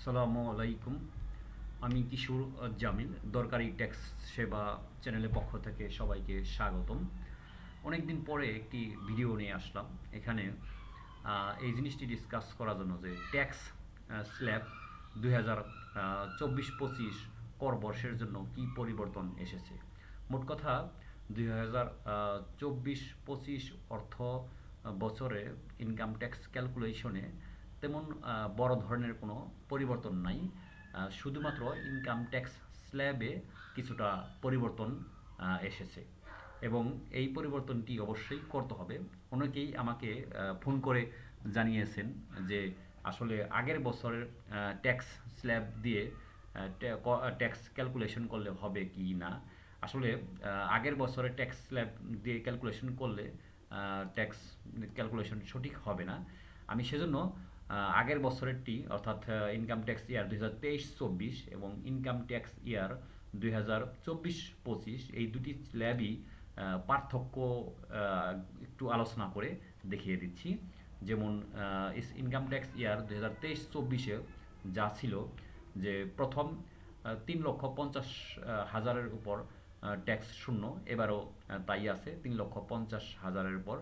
আসসালামু আলাইকুম। আমি কিশোর জামিল, দরকারি ট্যাক্স সেবা চ্যানেলের পক্ষ থেকে সবাইকে স্বাগতম। অনেক দিন পরে একটি ভিডিও নিয়ে আসলাম। এখানে এই জিনিসটি ডিসকাস করার জন্য যে ট্যাক্স স্ল্যাব দুই হাজার চব্বিশ পঁচিশ কর বর্ষের জন্য কি পরিবর্তন এসেছে? মোট কথা, দুই হাজার চব্বিশ পঁচিশ অর্থ বছরে ইনকাম ট্যাক্স ক্যালকুলেশনে তেমন বড় ধরনের কোনো পরিবর্তন নাই। শুধুমাত্র ইনকাম ট্যাক্স স্ল্যাবে কিছুটা পরিবর্তন এসেছে। এবং এই পরিবর্তনটি অবশ্যই করতে হবে। অনেকেই আমাকে ফোন করে জানিয়েছেন যে আসলে আগের বছরের ট্যাক্স স্ল্যাব দিয়ে ট্যাক্স ক্যালকুলেশন করলে হবে কি না? আসলে আগের বছরের ট্যাক্স স্ল্যাব দিয়ে ক্যালকুলেশন করলে ট্যাক্স ক্যালকুলেশন সঠিক হবে না। আমি সেজন্য আগের বছরেরটি, অর্থাৎ ইনকাম ট্যাক্স ইয়ার দুই হাজার তেইশ চব্বিশ এবং ইনকাম ট্যাক্স ইয়ার দুই হাজার চব্বিশ পঁচিশ এই দুটি স্ল্যাবই পার্থক্য একটু আলোচনা করে দেখিয়ে দিচ্ছি। যেমন ইনকাম ট্যাক্স ইয়ার দুই হাজার তেইশ চব্বিশে যা ছিল যে প্রথম তিন লক্ষ পঞ্চাশ হাজারের উপর ট্যাক্স শূন্য, এবারও তাই আছে, তিন লক্ষ পঞ্চাশ হাজারের উপর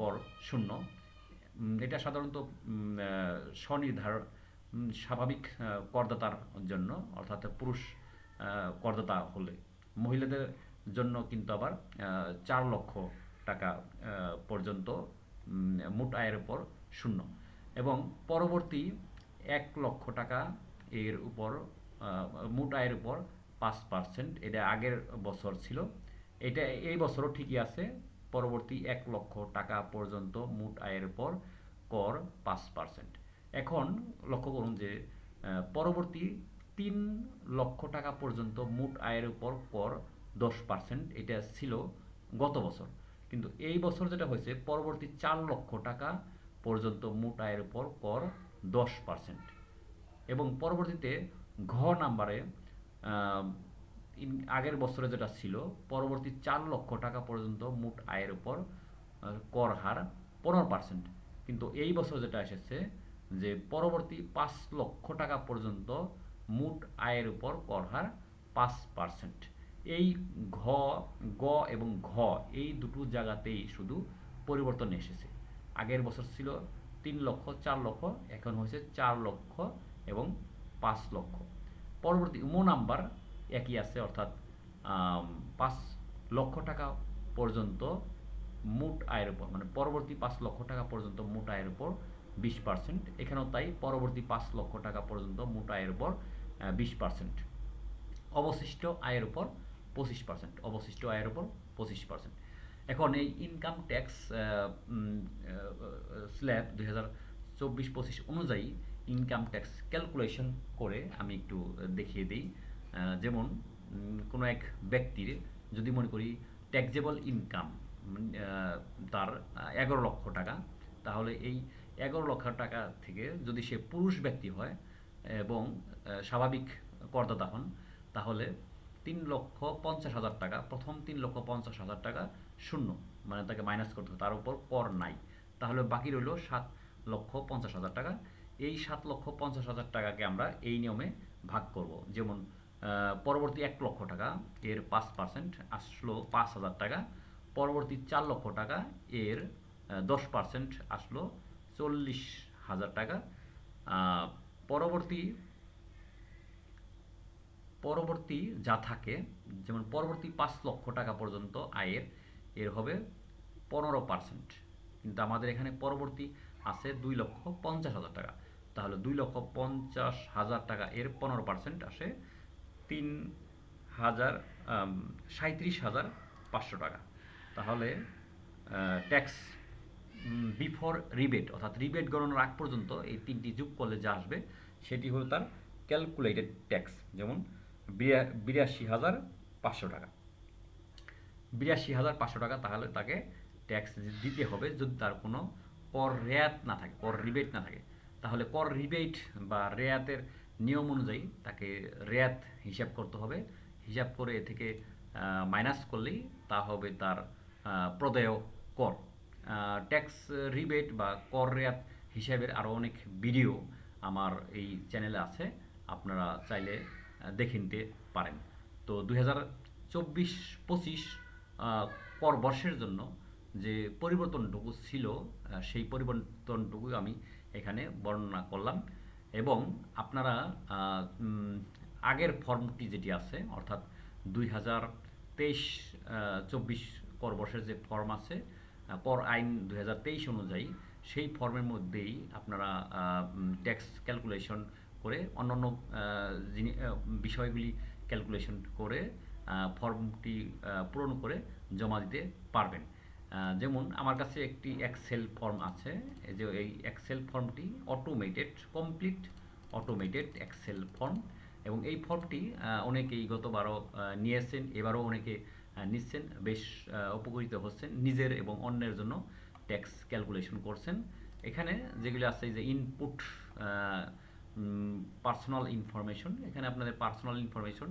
কর শূন্য। এটা সাধারণত স্বনির্ধার স্বাভাবিক করদাতার জন্য, অর্থাৎ পুরুষ করদাতা হলে। মহিলাদের জন্য কিন্তু আবার চার লক্ষ টাকা পর্যন্ত মোট আয়ের উপর শূন্য। এবং পরবর্তী এক লক্ষ টাকা এর উপর মোট আয়ের উপর পাঁচ পার্সেন্ট। এটা আগের বছর ছিল। এটা এই বছরও ঠিকই আছে। পরবর্তী এক লক্ষ টাকা পর্যন্ত মোট আয়ের উপর কর পাঁচ পার্সেন্ট এখন লক্ষ্য করুন যে পরবর্তী তিন লক্ষ টাকা পর্যন্ত মোট আয়ের উপর কর দশ পার্সেন্ট এটা ছিল গত বছর। কিন্তু এই বছর যেটা হয়েছে, পরবর্তী চার লক্ষ টাকা পর্যন্ত মোট আয়ের উপর কর দশ পার্সেন্ট এবং পরবর্তীতে ঘ নাম্বারে আগের বছরে যেটা ছিল, পরবর্তী চার লক্ষ টাকা পর্যন্ত মোট আয়ের উপর কর হার পনেরো পার্সেন্ট কিন্তু এই বছর যেটা এসেছে, যে পরবর্তী পাঁচ লক্ষ টাকা পর্যন্ত মোট আয়ের উপর কর হার পাঁচ পার্সেন্ট এই ঘ, গ এবং ঘ এই দুটো জায়গাতেই শুধু পরিবর্তন এসেছে। আগের বছর ছিল তিন লক্ষ, চার লক্ষ, এখন হয়েছে চার লক্ষ এবং পাঁচ লক্ষ। পরবর্তী মো নাম্বার একই আছে, অর্থাৎ পাঁচ লক্ষ টাকা পর্যন্ত মোট আয়ের উপর মানে পরবর্তী পাঁচ লক্ষ টাকা পর্যন্ত মোট আয়ের উপর বিশ পার্সেন্ট এখানেও তাই পরবর্তী পাঁচ লক্ষ টাকা পর্যন্ত মোট আয়ের উপর বিশ পার্সেন্ট অবশিষ্ট আয়ের উপর পঁচিশ পার্সেন্ট অবশিষ্ট আয়ের উপর পঁচিশ পার্সেন্ট এখন এই ইনকাম ট্যাক্স স্ল্যাব দুই হাজার চব্বিশ পঁচিশ অনুযায়ী ইনকাম ট্যাক্স ক্যালকুলেশন করে আমি একটু দেখিয়ে দিই। যেমন কোনো এক ব্যক্তির যদি মনে করি ট্যাক্সেবল ইনকাম তার এগারো লক্ষ টাকা, তাহলে এই এগারো লক্ষ টাকা থেকে যদি সে পুরুষ ব্যক্তি হয় এবং স্বাভাবিক করদাতা হন, তাহলে তিন লক্ষ পঞ্চাশ হাজার টাকা, প্রথম তিন লক্ষ পঞ্চাশ হাজার টাকা শূন্য মানে তাকে মাইনাস করতে হবে, তার উপর কর নাই। তাহলে বাকি রইল সাত লক্ষ পঞ্চাশ হাজার টাকা। এই সাত লক্ষ পঞ্চাশ হাজার টাকাকে আমরা এই নিয়মে ভাগ করব। যেমন পরবর্তী এক লক্ষ টাকা, এর পাঁচ পার্সেন্ট আসলো পাঁচ হাজার টাকা। পরবর্তী চার লক্ষ টাকা, এর দশ পার্সেন্ট আসলো চল্লিশ হাজার টাকা। পরবর্তী পরবর্তী যা থাকে, যেমন পরবর্তী পাঁচ লক্ষ টাকা পর্যন্ত আয়ের, এর হবে পনেরো পার্সেন্ট কিন্তু আমাদের এখানে পরবর্তী আছে দুই লক্ষ পঞ্চাশ হাজার টাকা। তাহলে দুই লক্ষ পঞ্চাশ হাজার টাকা, এর পনেরো পার্সেন্ট আসে তিন হাজার সাঁত্রিশ হাজার পাঁচশো টাকা। তাহলে ট্যাক্স বিফোর রিবেট অর্থাৎ রিবেট গণনার আগ পর্যন্ত এই তিনটি যোগ করলে যা আসবে, সেটি হলো তার ক্যালকুলেটেড ট্যাক্স যেমন বিরা- বিরাশি হাজার পাঁচশো টাকা। বিরাশি হাজার পাঁচশো টাকা তাহলে তাকে ট্যাক্স দিতে হবে যদি তার কোনো কর রেয়াত না থাকে, কর রিবেট না থাকে। তাহলে কর রিবেট বা রেয়াতের নিয়ম অনুযায়ী তাকে রেয়াত হিসাব করতে হবে। হিসাব করে এ থেকে মাইনাস করলেই তা হবে তার প্রদেয় কর। ট্যাক্স রিবেট বা কর রেয়াত হিসাবের আরও অনেক ভিডিও আমার এই চ্যানেলে আছে। আপনারা চাইলে দেখে নিতে পারেন। তো দুই হাজার চব্বিশ পঁচিশ পর বর্ষের জন্য যে পরিবর্তনটুকু ছিল সেই পরিবর্তনটুকু আমি এখানে বর্ণনা করলাম। এবং আপনারা আগের ফর্মটি যেটি আছে, অর্থাৎ দুই হাজার তেইশ চব্বিশ কর বর্ষের যে ফর্ম আছে কর আইন দুই হাজার তেইশ অনুযায়ী, সেই ফর্মের মধ্যেই আপনারা ট্যাক্স ক্যালকুলেশন করে অন্যান্য জিনি- বিষয়গুলি ক্যালকুলেশন করে ফর্মটি পূরণ করে জমা দিতে পারবেন। যেমন আমার কাছে একটি এক্সেল ফর্ম আছে। এই যে এই এক্সেল ফর্মটি automated complete automated excel form এবং এই ফর্মটি অনেকেই গতবারও নিয়েছেন, এবারও অনেকে নিচ্ছেন। বেশ উপকৃত হচ্ছেন। নিজের এবং অন্যের জন্য ট্যাক্স ক্যালকুলেশন করছেন। এখানে যেগুলি আছে যে ইনপুট পার্সোনাল ইনফরমেশন এখানে আপনাদের পার্সোনাল ইনফরমেশন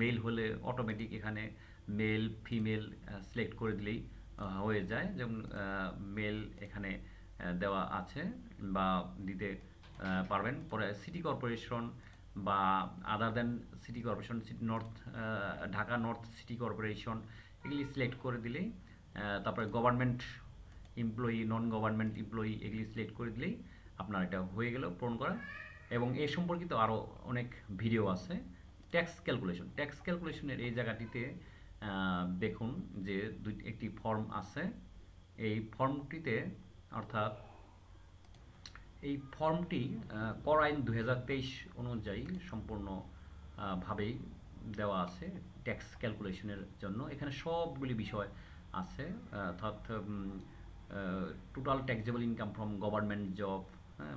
মেল হলে অটোমেটিক এখানে মেল ফিমেল সিলেক্ট করে দিলেই হয়ে যায়। যেমন মেল এখানে দেওয়া আছে বা দিতে পারবেন। পরে সিটি কর্পোরেশন বা other than city corporation city north Dhaka north city corporation এগুলি সিলেক্ট করে দিলেই তারপরে government employee non government employee এগুলি সিলেক্ট করে দিলেই আপনার এটা হয়ে গেল, পূরণ করা। এবং এ সম্পর্কিত আরও অনেক ভিডিও আছে। ট্যাক্স ক্যালকুলেশন ট্যাক্স ক্যালকুলেশনের এই জায়গাটিতে দেখুন যে দুই একটি ফর্ম আছে। এই ফর্মটিতে অর্থাৎ এই ফর্মটি কর আইন দু হাজার তেইশ অনুযায়ী সম্পূর্ণ আহ, ভাবেই দেওয়া আছে ট্যাক্স ক্যালকুলেশনের জন্য। এখানে সবগুলি বিষয় আছে। অর্থাৎ total taxable income from government job হ্যাঁ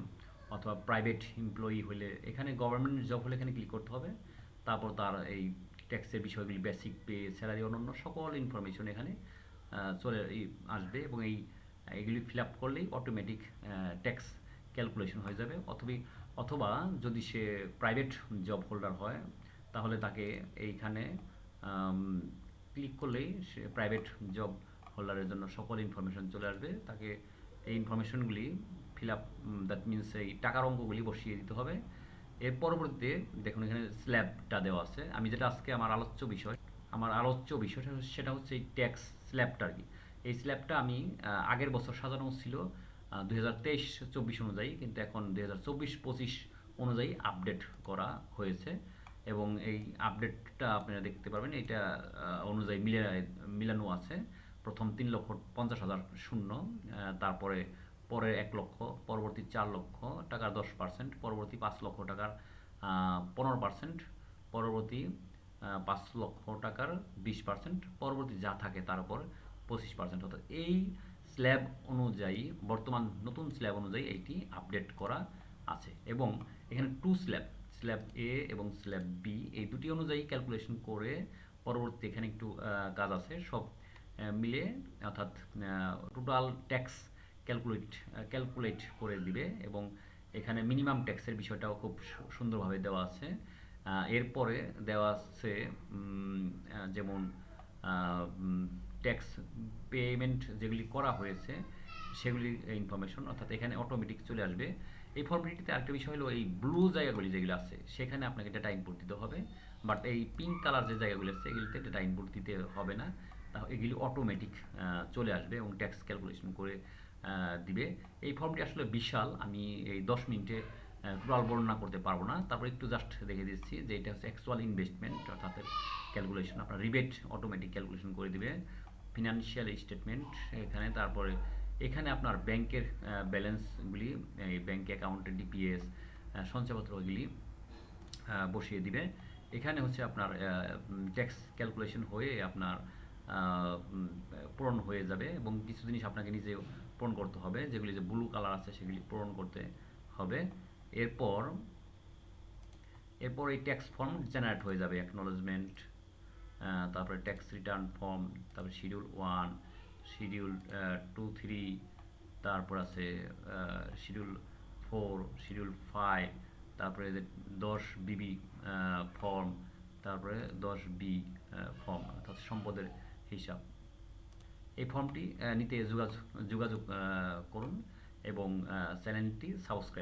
অথবা প্রাইভেট এমপ্লয়ি হলে এখানে গভর্নমেন্ট জব হলে এখানে ক্লিক করতে হবে। তারপর তার এই ট্যাক্সের বিষয়গুলি বেসিক পে স্যালারি অন্যান্য সকল ইনফরমেশন এখানে চলে আসবে এবং এই, এগুলি ফিল আপ করলেই অটোমেটিক ট্যাক্স ক্যালকুলেশন হয়ে যাবে। অথবা অথবা যদি সে প্রাইভেট জব হোল্ডার হয়, তাহলে তাকে এইখানে ক্লিক করলেই সে প্রাইভেট জব হোল্ডারের জন্য সকল ইনফরমেশন চলে আসবে। তাকে এই ইনফরমেশনগুলি ফিল আপ দ্যাট মিনস এই টাকার অঙ্কগুলি বসিয়ে দিতে হবে। এর পরবর্তীতে, দেখুন এখানে স্ল্যাবটা দেওয়া আছে। আমি যেটা আজকে আমার আলোচ্য বিষয়, আমার আলোচ্য হচ্ছে- সেটা হচ্ছে এই ট্যাক্স স্ল্যাবটা আর কি। এই স্ল্যাবটা আমি আগের বছর সাজানো ছিল দু হাজার তেইশ, চব্বিশ অনুযায়ী, কিন্তু এখন দু হাজার চব্বিশ, পঁচিশ অনুযায়ী আপডেট করা হয়েছে। এবং এই আপডেটটা আপনারা দেখতে পারবেন, এটা অনুযায়ী মিলে, মিলানো আছে। প্রথম তিন লক্ষ পঞ্চাশ হাজার শূন্য তারপরে পরের এক লক্ষ, পরবর্তী চার লক্ষ টাকার দশ পার্সেন্ট পরবর্তী পাঁচ লক্ষ টাকার পনেরো পার্সেন্ট পরবর্তী পাঁচ লক্ষ টাকার বিশ পার্সেন্ট পরবর্তী যা থাকে তার উপর পঁচিশ পার্সেন্ট অর্থাৎ এই স্ল্যাব অনুযায়ী, বর্তমান নতুন স্ল্যাব অনুযায়ী এইটি আপডেট করা আছে। এবং এখানে টু স্ল্যাব স্ল্যাব এ এবং স্ল্যাব বি এই দুটি অনুযায়ী ক্যালকুলেশন করে পরবর্তী এখানে একটু কাজ আছে। সব মিলে অর্থাৎ টোটাল ট্যাক্স ক্যালকুলেট ক্যালকুলেট করে দিবে এবং এখানে মিনিমাম ট্যাক্সের বিষয়টাও খুব সুন্দরভাবে দেওয়া আছে। এরপরে দেওয়া আছে যেমন ট্যাক্স পেমেন্ট যেগুলি করা হয়েছে সেগুলির ইনফরমেশন অর্থাৎ এখানে অটোমেটিক চলে আসবে। এই ফর্মটিতে আরেকটা বিষয় হলো এই ব্লু জায়গাগুলি যেগুলো আছে, সেখানে আপনাকে ডেটা ইনপুট দিতে হবে। বাট এই পিঙ্ক কালার যে জায়গাগুলো আছে, এগুলিতে ডেটা ইনপুট দিতে হবে না। এগুলি অটোমেটিক চলে আসবে এবং ট্যাক্স ক্যালকুলেশন করে দিবে। এই ফর্মটি আসলে বিশাল, আমি এই দশ মিনিটে টোটাল বর্ণনা করতে পারব না। তারপর একটু জাস্ট দেখে দিচ্ছি যে এটা হচ্ছে অ্যাকচুয়াল ইনভেস্টমেন্ট অর্থাৎ ক্যালকুলেশন আপনার রিবেট অটোমেটিক ক্যালকুলেশন করে দিবে। ফিনান্সিয়াল স্টেটমেন্ট এখানে। তারপরে এখানে আপনার ব্যাংকের ব্যালেন্সগুলি এই ব্যাংক অ্যাকাউন্টের ডিপিএস সঞ্চয়পত্রগুলি বসিয়ে দিবে। এখানে হচ্ছে আপনার ট্যাক্স ক্যালকুলেশন হয়ে আপনার পূরণ হয়ে যাবে এবং কিছু জিনিস আপনাকে নিজে পূরণ করতে হবে, যেগুলি যে ব্লু কালার আছে সেগুলি পূরণ করতে হবে। এরপর এরপর এই ট্যাক্স ফর্ম জেনারেট হয়ে যাবে অ্যাকনোলেজমেন্ট তারপরে ট্যাক্স রিটার্ন ফর্ম তারপরে schedule one schedule two three তারপর আছে শিডিউল ফোর শিডিউল ফাইভ তারপরে যে দশ বিবি ফর্ম তারপরে দশ বি ফর্ম অর্থাৎ সম্পদের হিসাব। এই ফর্মটি নিতে যোগাযোগ যোগাযোগ করুন এবং চ্যানেলটি সাবস্ক্রাইব